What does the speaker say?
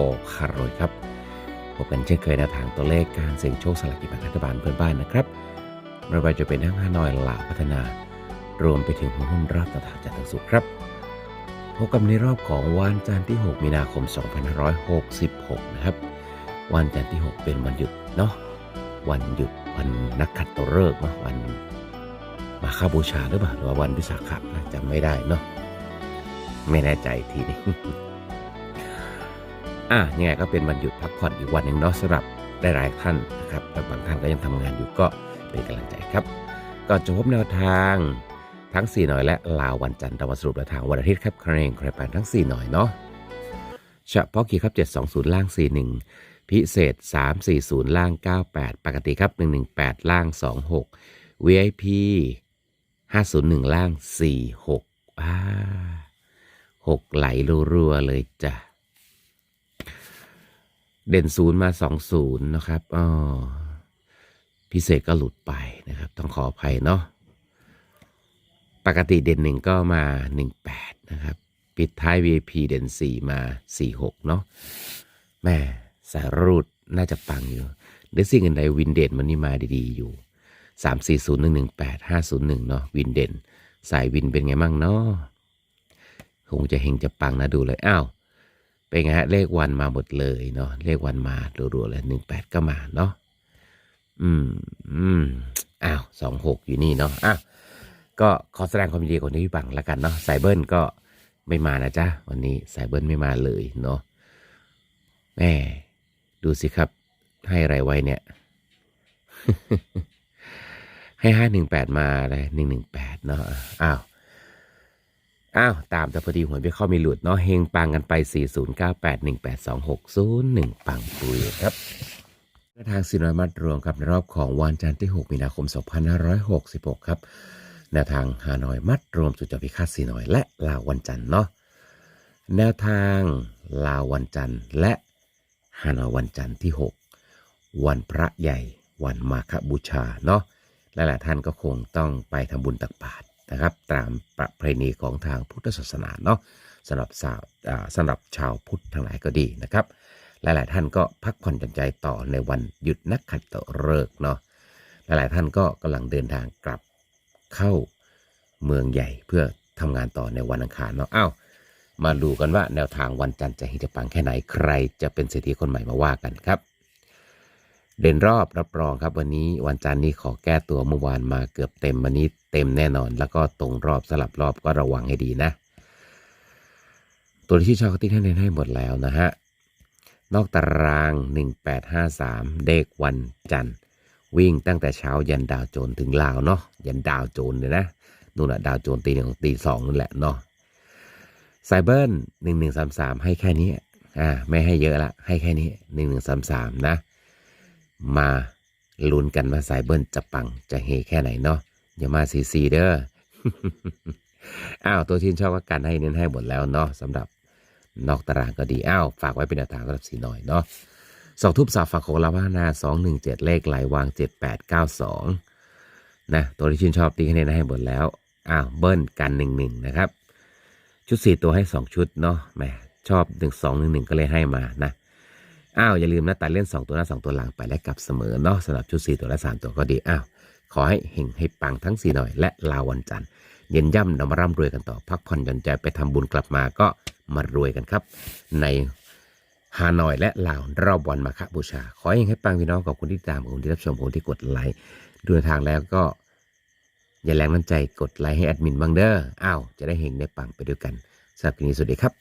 อคารอยครับพบกันเช่นเคยในทางตัวเลขการเสี่ยงโชคสลากกินแบ่งรัฐบาลเพื่อนบ้านนะครับไม่ว่าจะเป็นทั้งฮานอยลาวพัฒนา รวมไปถึงหุ้นหุ้นรอบต่างๆจากทั้งสุดครับพบกันในรอบของวันจันทร์ที่ 6 มีนาคม 2566 นะครับ วันจันทร์ที่ 6 เป็นวันหยุดเนาะวันหยุดวันนักขัตฤกษ์นะวันมาฆบูชาหรือเปล่าหรือว่าวันวิสาขะนะจำไม่ได้เนาะไม่แน่ใจทีนี้ อะยังไงก็เป็นวันหยุดพักผ่อนอีกวันหนึ่งเนาะสำหรับหลายท่านนะครับแต่บางท่านก็ยังทำงานอยู่ก็เป็นกำลังใจครับก่อนจะพบแนวทางทั้ง 4 หน่อยและลาววันจันทร์เรามาสรุปแนวทางวันอาทิตย์ครับใครเองใครไปทั้ง 4 หน่อยเนาะเฉพาะกี่ครับ 720 ล่าง 41 พิเศษ 340 ล่าง 98 ปกติครับ 118 ล่าง 26 VIP 501 ล่าง 46อ่า6ไหลรัวๆเลยจ้ะ เด่นศูนย์มาสองศูนย์นะครับอ๋อพิเศษก็หลุดไปนะครับ ต้องขออภัยเนาะปกติเด่นหนึ่งก็มาหนึ่งแปดนะครับ ปิดท้าย VIP เด่นสี่มาสี่หกเนาะแม่สารูดน่าจะปังอยู่เดี๋ยวสิ่งอื่นใดวินเด่นมันนี่มาดีๆอยู่สามสี่ศูนย์หนึ่งหนึ่งแปดห้าศูนย์หนึ่งเนาะวินเด่นสายวินเป็นไงมั่งเนาะคงจะเฮงจะปังนะดูเลย อ้าว เป็นไงฮะเลขวันมาหมดเลยเนาะเลขวันมารัวๆเลยหนึ่งแปดก็มาเนาะอืมอืมอ้าวสองหกอยู่นี่เนาะอ้าวก็ขอแสดงความยินดีกับพี่ปังแล้วกันเนาะสายเบิ้ลก็ไม่มานะจ๊ะวันนี้สายเบิ้ลไม่มาเลยเนาะแม่ดูสิครับ ให้อะไรไว้เนี่ย ให้ห้าหนึ่งแปดมาเลยหนึ่งหนึ่งแปดเนาะอ้าว อ้าวตามแต่พอดีหวยไปเข้ามีหลุดเนาะเฮงปังกันไป 4098182601 ปังปุยครับแนวทางสินอยมัดรวมครับในรอบของวันจันทร์ที่ 6 มีนาคม 2566 ครับแนวทางฮานอยมัดรวมสุดจพิฆาตสีน้อยและลาววันจันทร์เนาะแนวทางลาววันจันทร์และฮานอยวันจันทร์ที่ 6 วันพระใหญ่วันมาฆบูชาเนาะหลายๆท่านก็คงต้องไปทำบุญตักบาตร นะครับตามประเพณีของทางพุทธศาสนาเนาะสำหรับสาวสำหรับชาวพุทธทั้งหลายก็ดีนะครับหลายๆท่านก็พักผ่อนหย่อนใจต่อในวันหยุดนักขัตฤกษ์เนาะหลายๆท่านก็กำลังเดินทางกลับเข้าเมืองใหญ่เพื่อทำงานต่อในวันอังคารเนาะอ้าวมาดูกันว่าแนวทางวันจันทร์จะฮงจะปังแค่ไหนใครจะเป็นเศรษฐีคนใหม่มาว่ากันครับ เด่นรอบรับรองครับวันนี้วันจันทร์นี้ขอแก้ตัวเมื่อวานมาเกือบเต็มวันนี้เต็มแน่นอน แล้วก็ตรงรอบสลับรอบก็ระวังให้ดีนะ ตัวที่ชอบติ๊กให้เน้นให้หมดแล้วนะฮะนอกตาราง 1853 เด็กวันจันทร์ วิ่งตั้งแต่เช้ายันดาวโจนถึงลาวเนาะยันดาวโจนเลยนะนู่นแหละดาวโจนตีหนึ่งตีสองนั่นแหละเนาะไซเบิลหนึ่งหนึ่งสามสามให้แค่นี้อ่าไม่ให้เยอะละให้แค่นี้หนึ่งหนึ่งสามสามนะ มาลุ้นกันว่าสายเบิ้ลจะปังจะเฮแค่ไหนเนาะอย่ามาซีซีเด้ออ้าวตัวที่นชอบก็กันให้เน้นให้หมดแล้วเนาะสำหรับนอกตารางก็ดีอ้าวฝากไว้เป็นแนวทางสำหรับสีหน่อยเนาะสองทุบสาฝากของลาพัฒนาสองหนึ่งเจ็ดเลขไหลวางเจ็ดแปดเก้าสองนะตัวที่ชื่นชอบตีคะแนนให้หมดแล้วอ้าวเบิ้ลกันหนึ่งหนึ่งนะครับ ชุดสี่ตัวให้สองชุดเนาะแหมชอบหนึ่งสองหนึ่งหนึ่งก็เลยให้มานะ อ้าวอย่าลืมนะตัดเล่น 2 ตัวหน้า 2 ตัวหลังไปและกลับเสมอเนาะสำหรับชุด 4 ตัวและ 3 ตัวก็ดีอ้าวขอให้เฮงให้ปังทั้ง 4 หน่อย และลาวันจันทร์เย็นย่ำเรามาร่ำรวยกันต่อพักผ่อนหย่อนใจไปทำบุญกลับมาก็มารวยกันครับ ในฮานอยและลาวรอบวันมาฆบูชา ขอให้เฮงให้ปังพี่น้องขอบคุณที่ตามคุณที่รับชมคุณที่กดไลค์ดูทางแล้วก็ อย่าแรงน้ำใจกดไลค์ให้แอดมินบังเดอร์อ้าวจะได้เฮงได้ปังไปด้วยกันสำหรับคลิปนี้สวัสดีครับ